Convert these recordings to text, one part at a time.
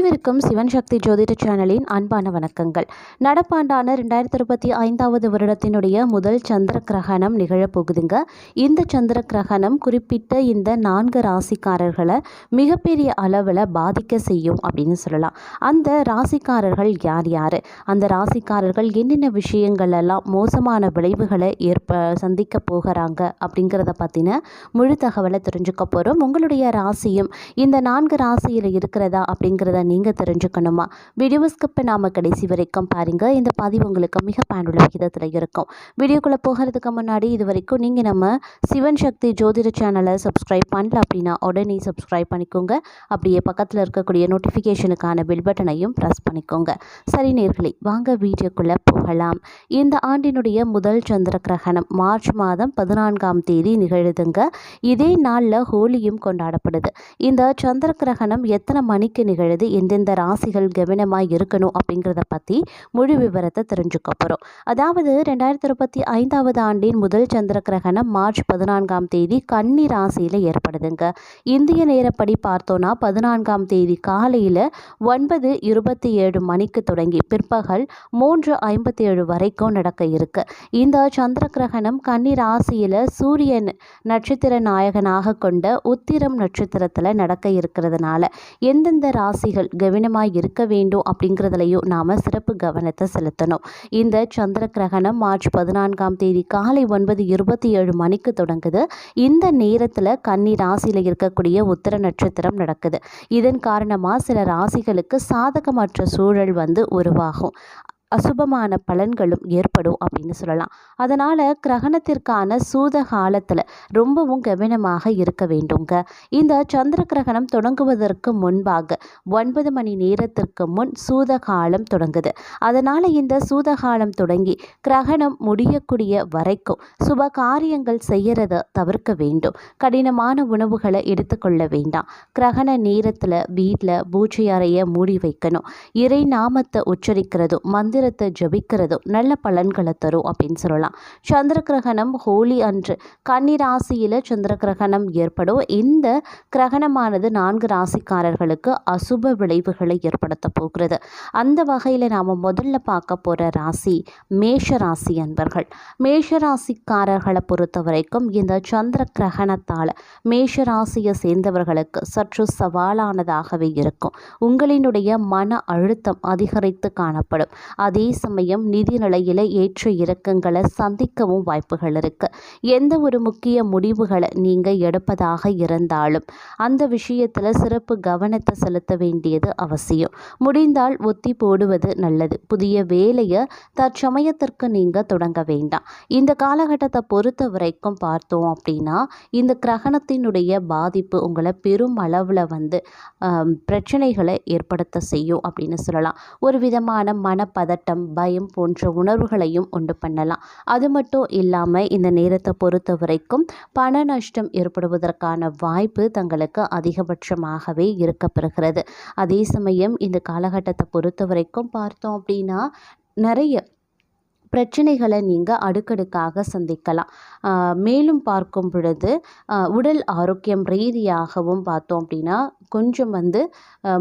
அனைவருக்கும் சிவன் சக்தி ஜோதிட சேனலின் அன்பான வணக்கங்கள். நடப்பாண்டான ரெண்டாயிரத்தி இருபத்தி ஐந்தாவது வருடத்தினுடைய முதல் சந்திர கிரகணம் நிகழப்போகுதுங்க இந்த சந்திர கிரகணம் குறிப்பிட்ட இந்த நான்கு ராசிக்காரர்களை மிகப்பெரிய அளவில் பாதிக்க செய்யும் அப்படின்னு சொல்லலாம். அந்த ராசிக்காரர்கள் யார் யார்? அந்த ராசிக்காரர்கள் என்னென்ன விஷயங்கள் எல்லாம் மோசமான விளைவுகளை ஏற்ப சந்திக்க போகிறாங்க அப்படிங்கிறத பற்றின முழு தகவலை தெரிஞ்சுக்க போகிறோம் உங்களுடைய ராசியும் இந்த நான்கு ராசியில் இருக்கிறதா அப்படிங்கிறத நீங்கள் தெரிஞ்சுக்கணுமா? வீடியோ ஸ்கிப் நாம கடைசி வரைக்கும் பாருங்கள் இந்த பதிவு உங்களுக்கு மிக பயனுள்ள விகிதத்தில் இருக்கும். வீடியோக்குள்ளே போகிறதுக்கு முன்னாடி இது வரைக்கும் நீங்கள் நம்ம சிவன் சக்தி ஜோதிட சேனலை சப்ஸ்கிரைப் பண்ணல அப்படின்னா உடனே சப்ஸ்கிரைப் பண்ணிக்கோங்க. அப்படியே பக்கத்தில் இருக்கக்கூடிய நோட்டிஃபிகேஷனுக்கான பில் பட்டனையும் ப்ரெஸ் பண்ணிக்கோங்க. சரி நேர்களே வாங்க வீடியோக்குள்ளே போகலாம். இந்த ஆண்டினுடைய முதல் சந்திர கிரகணம் மார்ச் மாதம் பதினான்காம் தேதி நிகழுதுங்க. இதே நாளில் ஹோலியும் கொண்டாடப்படுது. இந்த சந்திர கிரகணம் எத்தனை மணிக்கு நிகழுது? எந்தெந்த ராசிகள் கவனமாக இருக்கணும் அப்படிங்கிறத பற்றி முழு விவரத்தை தெரிஞ்சுக்க போகிறோம் அதாவது ரெண்டாயிரத்தி இருபத்தி ஐந்தாவது ஆண்டின் முதல் சந்திர கிரகணம் மார்ச் பதினான்காம் தேதி கன்னி ராசியில் ஏற்படுதுங்க. இந்திய நேரப்படி பார்த்தோன்னா பதினான்காம் தேதி காலையில் ஒன்பது இருபத்தி ஏழு மணிக்கு தொடங்கி பிற்பகல் மூன்று ஐம்பத்தி ஏழு வரைக்கும் நடக்க இருக்கு. இந்த சந்திர கிரகணம் கன்னி ராசியில் சூரியன் நட்சத்திர நாயகனாக கொண்ட உத்திரம் நட்சத்திரத்தில் நடக்க இருக்கிறதுனால எந்தெந்த ராசிகள் கவனமாக இருக்க வேண்டும் அப்படிங்கிறதுலையும் நாம் சிறப்பு கவனத்தை செலுத்தணும். இந்த சந்திர கிரகணம் மார்ச் பதினான்காம் தேதி காலை ஒன்பது இருபத்தி ஏழு மணிக்கு தொடங்குது. இந்த நேரத்தில் கன்னி ராசியில் இருக்கக்கூடிய உத்தர நட்சத்திரம் நடக்குது. இதன் காரணமாக சில ராசிகளுக்கு சாதகமற்ற சூழல் வந்து உருவாகும். அசுபமான பலன்களும் ஏற்படும் அப்படின்னு சொல்லலாம். அதனால் கிரகணத்திற்கான சூத காலத்தில் ரொம்பவும் கவனமாக இருக்க வேண்டுங்க. இந்த சந்திர கிரகணம் தொடங்குவதற்கு முன்பாக ஒன்பது மணி நேரத்திற்கு முன் சூத காலம் தொடங்குது. அதனால் இந்த சூத காலம் தொடங்கி கிரகணம் முடியக்கூடிய வரைக்கும் சுப காரியங்கள் செய்யறத தவிர்க்க வேண்டும். கடினமான உணவுகளை எடுத்துக்கொள்ள வேண்டாம். கிரகண நேரத்தில் வீட்டில் பூஜை அறையை மூடி வைக்கணும். இறை நாமத்தை உச்சரிக்கிறதும் மந்திரத்தை ஜபிக்கிறதும் நல்ல பலன்களை தரும் அப்படின்னு சொல்லலாம். சந்திர கிரகணம் ஹோலி அன்று. கன்னி ராசியில் சந்திர கிரகணம் ஏற்படும். இந்த கிரகணமானது நான்கு ராசிக்காரர்களுக்கு அசுப விளைவுகளை ஏற்படுத்த போகிறது. அந்த வகையில் நாம் முதல்ல பார்க்க போகிற ராசி மேஷ ராசி அன்பர்கள். மேஷ ராசிக்காரர்களை பொறுத்த வரைக்கும் இந்த சந்திர கிரகணத்தால் மேஷ ராசியை சேர்ந்தவர்களுக்கு சற்று சவாலானதாகவே இருக்கும். உங்களினுடைய மன அழுத்தம் அதிகரித்து காணப்படும். அதே சமயம் நிதி நிலையில் ஏற்ற இறக்கங்களை சந்திக்கவும் வாய்ப்புகள் இருக்கு. எந்த ஒரு முக்கிய முடிவுகளை நீங்கள் எடுப்பதாக இருந்தாலும் அந்த விஷயத்தில் சிறப்பு கவனத்தை செலுத்த வேண்டியது அவசியம். முடிந்தால் ஒத்தி போடுவது நல்லது. புதிய வேலையை தற்சமயத்திற்கு நீங்கள் தொடங்க வேண்டாம். இந்த காலகட்டத்தை பொறுத்த வரைக்கும் பார்த்தோம் அப்படின்னா இந்த கிரகணத்தினுடைய பாதிப்பு உங்களை பெரும் அளவில் வந்து பிரச்சனைகளை ஏற்படுத்த செய்யும் அப்படின்னு சொல்லலாம். ஒரு விதமான மனப்பதட்டம் பயம் போன்ற உணர்வுகளையும் உண்டு பண்ணலாம். அது மட்டும் இல்லாமல் இந்த நேரத்தை பொறுத்த வரைக்கும் பண நஷ்டம் ஏற்படுவதற்கான வாய்ப்பு தங்களுக்கு அதிகபட்சமாகவே இருக்கப்பெறுகிறது. அதே சமயம் இந்த காலகட்டத்தை பொறுத்த வரைக்கும் பார்த்தோம் அப்படின்னா நிறைய பிரச்சனைகளை நீங்கள் அடுக்கடுக்காக சந்திக்கலாம். மேலும் பார்க்கும் பொழுது உடல் ஆரோக்கியம் ரீதியாகவும் பார்த்தோம் அப்படின்னா கொஞ்சம் வந்து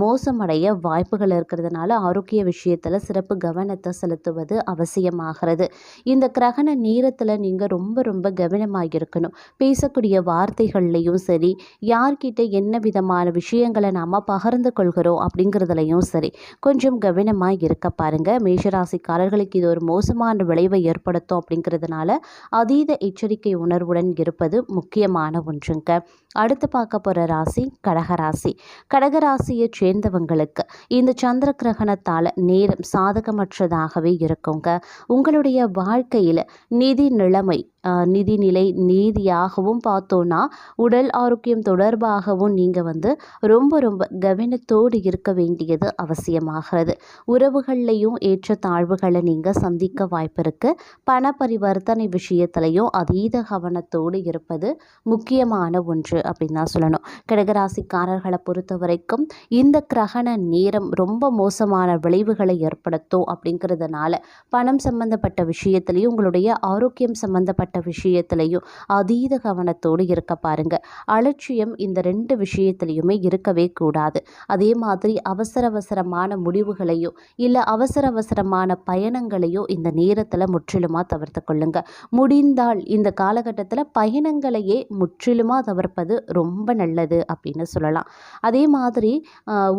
மோசமடைய வாய்ப்புகள் இருக்கிறதுனால ஆரோக்கிய விஷயத்தில் சிறப்பு கவனத்தை செலுத்துவது அவசியமாகிறது. இந்த கிரகண நேரத்தில் நீங்கள் ரொம்ப ரொம்ப கவனமாக இருக்கணும் பேசக்கூடிய வார்த்தைகள்லையும் சரி யார்கிட்ட என்ன விதமான விஷயங்களை நாம் பகிர்ந்து கொள்கிறோம் அப்படிங்கிறதுலையும் சரி கொஞ்சம் கவனமாக இருக்க பாருங்கள் மேஷராசிக்காரர்களுக்கு இது ஒரு மோசமான விளைவை ஏற்படுத்தும் அப்படிங்கிறதுனால அதீத எச்சரிக்கை உணர்வுடன் இருப்பது முக்கியமான ஒன்றுங்க. அடுத்து பார்க்க போகிற ராசி கடகராசி கடகராசியை சேர்ந்தவங்களுக்கு இந்த சந்திர கிரகணத்தால் நேரம் சாதகமற்றதாகவே இருக்குங்க. உங்களுடைய வாழ்க்கையில் நிதி நிலைமை நிதிநிலை நீதியாகவும் பார்த்தோன்னா உடல் ஆரோக்கியம் தொடர்பாகவும் நீங்கள் வந்து ரொம்ப ரொம்ப கவனத்தோடு இருக்க வேண்டியது அவசியமாகிறது. உறவுகள்லையும் ஏற்ற தாழ்வுகளை நீங்கள் சந்திக்க வாய்ப்பு இருக்குது பண பரிவர்த்தனை விஷயத்துலையும் அதீத கவனத்தோடு இருப்பது முக்கியமான ஒன்று அப்படின்னு தான் சொல்லணும். கடகராசிக்காரர்களை பொறுத்த வரைக்கும் இந்த கிரகண நேரம் ரொம்ப மோசமான விளைவுகளை ஏற்படுத்தும் அப்படிங்கிறதுனால பணம் சம்பந்தப்பட்ட விஷயத்துலையும் உங்களுடைய ஆரோக்கியம் சம்பந்தப்பட்ட சம்பந்தப்பட்ட விஷயத்திலையும் அதீத கவனத்தோடு இருக்க பாருங்க. அலட்சியம் இந்த ரெண்டு விஷயத்திலையுமே இருக்கவே கூடாது. அதே மாதிரி அவசர அவசரமான முடிவுகளையோ இல்லை அவசர அவசரமான பயணங்களையோ இந்த நேரத்தில் முற்றிலுமாக தவிர்த்து கொள்ளுங்க. முடிந்தால் இந்த காலகட்டத்தில் பயணங்களையே முற்றிலுமாக தவிர்ப்பது ரொம்ப நல்லது அப்படின்னு சொல்லலாம். அதே மாதிரி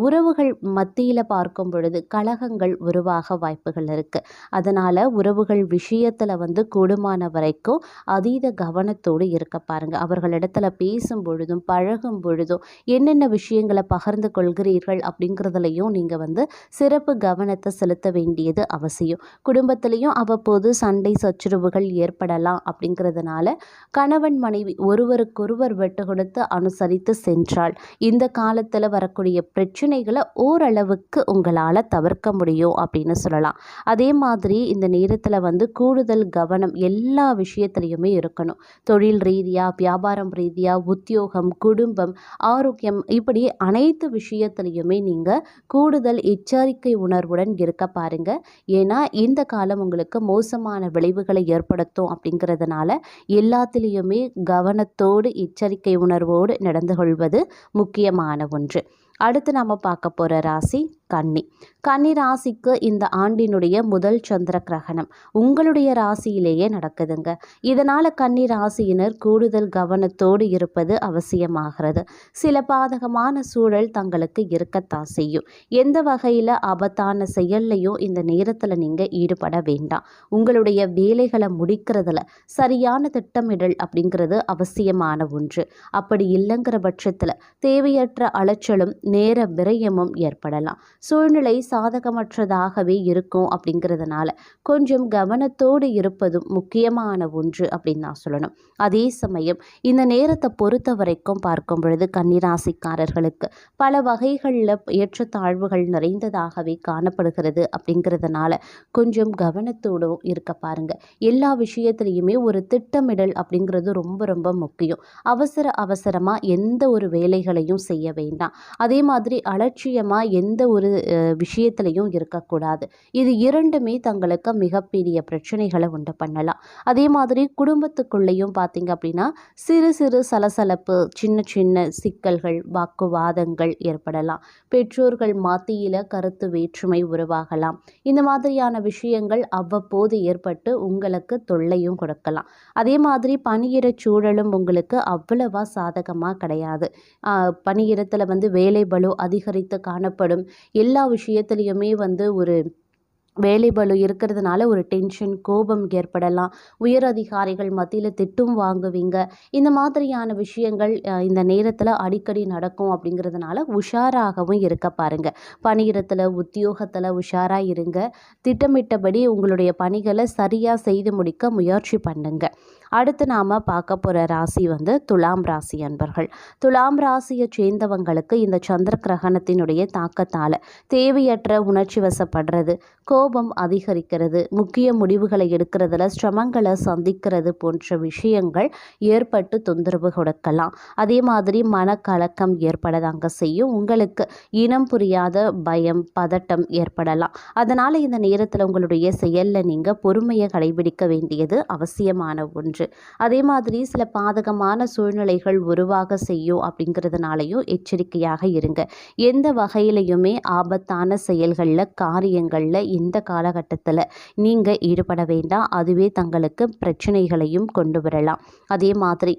உறவுகள் மத்தியில் பார்க்கும் பொழுது கழகங்கள் உருவாக வாய்ப்புகள் இருக்குது அதனால் உறவுகள் விஷயத்தில் வந்து கூடுமான வரைக்கும் அதீத கவனத்தோடு இருக்க பாருங்கள் அவர்களிடத்துல பேசும் பொழுதும் பழகும் பொழுதும் என்னென்ன விஷயங்களை பகிர்ந்து கொள்கிறீர்கள் அப்படிங்கிறதுலையும் நீங்கள் வந்து சிறப்பு கவனத்தை செலுத்த வேண்டியது அவசியம். குடும்பத்திலையும் அவ்வப்போது சண்டை சச்சரவுகள் ஏற்படலாம் அப்படிங்கிறதுனால கணவன் மனைவி ஒருவருக்கொருவர் விட்டு கொடுத்து அனுசரித்து சென்றால் இந்த காலத்தில் வரக்கூடிய பிரச்சனைகளை ஓரளவுக்கு உங்களால் தவிர்க்க முடியும் அப்படின்னு சொல்லலாம். அதே மாதிரி இந்த நேரத்தில் வந்து கூடுதல் கவனம் எல்லா விஷயத்தையும் விஷயத்துலையுமே இருக்கணும். தொழில் ரீதியாக வியாபாரம் ரீதியாக உத்தியோகம் குடும்பம் ஆரோக்கியம் இப்படி அனைத்து விஷயத்துலையுமே நீங்கள் கூடுதல் எச்சரிக்கை உணர்வுடன் இருக்க பாருங்க. ஏன்னா இந்த காலம் உங்களுக்கு மோசமான விளைவுகளை ஏற்படுத்தும் அப்படிங்கிறதுனால எல்லாத்திலையுமே கவனத்தோடு எச்சரிக்கை உணர்வோடு நடந்து கொள்வது முக்கியமான ஒன்று. அடுத்து நாம் பார்க்க போகிற ராசி கன்னி. கன்னி ராசிக்கு இந்த ஆண்டினுடைய முதல் சந்திர கிரகணம் உங்களுடைய ராசியிலேயே நடக்குதுங்க. இதனால் கன்னி ராசியினர் கூடுதல் கவனத்தோடு இருப்பது அவசியமாகிறது. சில பாதகமான சூழல் தங்களுக்கு இருக்கத்தான் செய்யும். எந்த வகையில் ஆபத்தான செயல்லையும் இந்த நேரத்தில் நீங்கள் ஈடுபட வேண்டாம். உங்களுடைய வேலைகளை முடிக்கிறதுல சரியான திட்டமிடல் அப்படிங்கிறது அவசியமான ஒன்று. அப்படி இல்லைங்கிற பட்சத்தில் தேவையற்ற அலைச்சலும் நேர விரயமும் ஏற்படலாம். சூழ்நிலை சாதகமற்றதாகவே இருக்கும் அப்படிங்கிறதுனால கொஞ்சம் கவனத்தோடு இருப்பதும் முக்கியமான ஒன்று அப்படின்னு நான் சொல்லணும். அதே சமயம் இந்த நேரத்தை பொறுத்த வரைக்கும் பார்க்கும் பொழுது கன்னிராசிக்காரர்களுக்கு பல வகைகளில் ஏற்றத்தாழ்வுகள் நிறைந்ததாகவே காணப்படுகிறது அப்படிங்கிறதுனால கொஞ்சம் கவனத்தோடும் இருக்க பாருங்க. எல்லா விஷயத்துலையுமே ஒரு திட்டமிடல் அப்படிங்கிறது ரொம்ப ரொம்ப முக்கியம். அவசர அவசரமாக எந்த ஒரு வேலைகளையும் செய்ய வேண்டாம். அதே மாதிரி அலட்சியமாக எந்த ஒரு விஷயத்துலையும் இருக்கக்கூடாது. இது இரண்டுமே தங்களுக்கு மிகப்பெரிய பிரச்சனைகளை உண்டு பண்ணலாம். அதே மாதிரி குடும்பத்துக்குள்ளேயும் பார்த்தீங்க அப்படின்னா சிறு சிறு சலசலப்பு சின்ன சின்ன சிக்கல்கள் வாக்குவாதங்கள் ஏற்படலாம். பெற்றோர்கள் மத்தியில் கருத்து வேற்றுமை உருவாகலாம். இந்த மாதிரியான விஷயங்கள் அவ்வப்போது ஏற்பட்டு உங்களுக்கு தொல்லையும் கொடுக்கலாம். அதே மாதிரி பணியிட சூழலும் உங்களுக்கு அவ்வளவா சாதகமாக கிடையாது. ஆஹ் பணியிடத்தில் வந்து வேலை பலு அதிகரித்து காணப்படும். எல்லா விஷயத்துலையுமே வந்து ஒரு வேலை பளு இருக்கிறதுனால ஒரு டென்ஷன் கோபம் ஏற்படலாம். உயர் அதிகாரிகள் மத்தியில் திட்டும் வாங்குவீங்க. இந்த மாதிரியான விஷயங்கள் இந்த நேரத்தில் அடிக்கடி நடக்கும் அப்படிங்கிறதுனால உஷாராகவும் இருக்க பாருங்க. பணியிடத்தில் உத்தியோகத்தில் உஷாராக இருங்க. திட்டமிட்டபடி உங்களுடைய பணிகளை சரியாக செய்து முடிக்க முயற்சி பண்ணுங்க. அடுத்து நாம் பார்க்க போகிற ராசி வந்து துலாம் ராசி அன்பர்கள். துலாம் ராசியை சேர்ந்தவங்களுக்கு இந்த சந்திர கிரகணத்தினுடைய தாக்கத்தால் தேவையற்ற உணர்ச்சி வசப்படுறது கோபம் அதிகரிக்கிறது முக்கிய முடிவுகளை எடுக்கிறதுல சிரமங்களை சந்திக்கிறது போன்ற விஷயங்கள் ஏற்பட்டு தொந்தரவு கொடுக்கலாம். அதே மாதிரி மனக்கலக்கம் ஏற்படதாங்க செய்யும். உங்களுக்கு இனம் புரியாத பயம் பதட்டம் ஏற்படலாம். அதனால் இந்த நேரத்தில் உங்களுடைய செயலில் நீங்கள் பொறுமையை கடைபிடிக்க வேண்டியது அவசியமான ஒன்று. அதே மாதிரி சில பாதகமான சூழ்நிலைகள் உருவாக செய்யும் அப்படிங்கிறதுனாலையும் எச்சரிக்கையாக இருங்க. எந்த வகையிலையுமே ஆபத்தான செயல்களில் காரியங்களில் இந்த காலகட்டத்தில் நீங்கள் ஈடுபட வேண்டாம். அதுவே தங்களுக்கு பிரச்சனைகளையும் கொண்டு வரலாம். அதே மாதிரி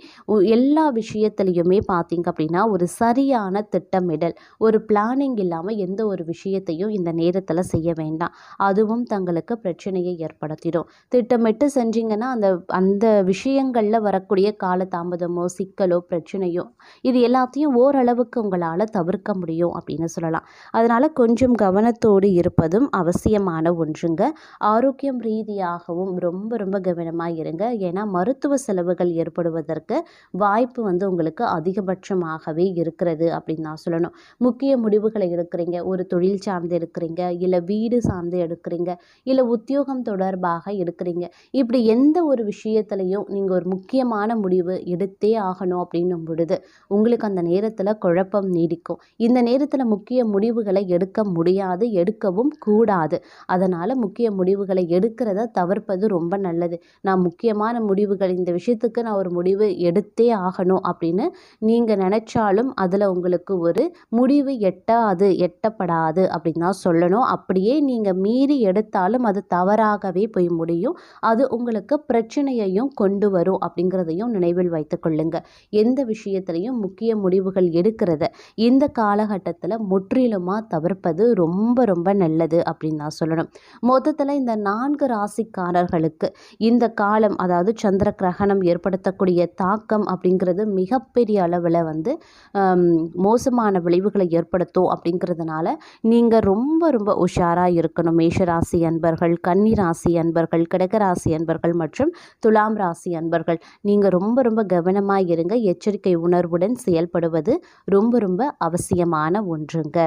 எல்லா விஷயத்துலையுமே பார்த்தீங்க அப்படின்னா ஒரு சரியான திட்டமிடல் ஒரு பிளானிங் இல்லாமல் எந்த ஒரு விஷயத்தையும் இந்த நேரத்தில் செய்ய வேண்டாம். அதுவும் தங்களுக்கு பிரச்சனையை ஏற்படுத்திடும். திட்டமிட்டு செஞ்சீங்கன்னா அந்த அந்த விஷயங்களில் வரக்கூடிய காலதாமதமோ சிக்கலோ பிரச்சனையோ இது எல்லாத்தையும் ஓரளவுக்கு உங்களால் தவிர்க்க முடியும் அப்படின்னு சொல்லலாம். அதனால் கொஞ்சம் கவனத்தோடு இருப்பதும் அவசியமான ஒன்றுங்க. ஆரோக்கியம் ரீதியாகவும் ரொம்ப ரொம்ப கவனமாக இருங்க. ஏன்னா மருத்துவ செலவுகள் ஏற்படுவதற்கு வாய்ப்பு வந்து உங்களுக்கு அதிகபட்சமாகவே இருக்கிறது அப்படின்னு நான் சொல்லணும். முக்கிய முடிவுகளை எடுக்கிறீங்க. ஒரு தொழில் சார்ந்து எடுக்கிறீங்க. இல்லை வீடு சார்ந்து எடுக்கிறீங்க. இல்லை உத்தியோகம் தொடர்பாக எடுக்கிறீங்க. இப்படி எந்த ஒரு விஷயத்துலையும் விஷயத்துலையும் நீங்கள் ஒரு முக்கியமான முடிவு எடுத்தே ஆகணும் அப்படின்னும் பொழுது உங்களுக்கு அந்த நேரத்தில் குழப்பம் நீடிக்கும். இந்த நேரத்தில் முக்கிய முடிவுகளை எடுக்க முடியாது எடுக்கவும் கூடாது. அதனால் முக்கிய முடிவுகளை எடுக்கிறத தவிர்ப்பது ரொம்ப நல்லது. நான் முக்கியமான முடிவுகள் இந்த விஷயத்துக்கு நான் ஒரு முடிவு எடுத்தே ஆகணும் அப்படின்னு நீங்கள் நினச்சாலும் அதில் உங்களுக்கு ஒரு முடிவு எட்டாது எட்டப்படாது அப்படின்னு தான் சொல்லணும். அப்படியே நீங்கள் மீறி எடுத்தாலும் அது தவறாகவே போய் முடியும். அது உங்களுக்கு பிரச்சனையையும் கொண்டு வரும் அப்படிங்கிறதையும் நினைவில் வைத்து கொள்ளுங்க. எந்த விஷயத்துலையும் முக்கிய முடிவுகள் எடுக்கிறத. இந்த காலகட்டத்தில் முற்றிலுமாக தவிர்ப்பது ரொம்ப ரொம்ப நல்லது அப்படின்னு தான் சொல்லணும். மொத்தத்தில் இந்த நான்கு ராசிக்காரர்களுக்கு இந்த காலம் அதாவது சந்திர கிரகணம் ஏற்படுத்தக்கூடிய தாக்கம் அப்படிங்கிறது மிகப்பெரிய அளவில் வந்து மோசமான விளைவுகளை ஏற்படுத்தும் அப்படிங்கிறதுனால நீங்கள் ரொம்ப ரொம்ப உஷாராக இருக்கணும். மேஷராசி அன்பர்கள் கன்னி ராசி அன்பர்கள் கிடக்கராசி அன்பர்கள் மற்றும் துலாம் ராசி ராசி அன்பர்கள் நீங்கள் ரொம்ப ரொம்ப கவனமாக இருங்க. எச்சரிக்கை உணர்வுடன் செயல்படுவது ரொம்ப ரொம்ப அவசியமான ஒன்றுங்க.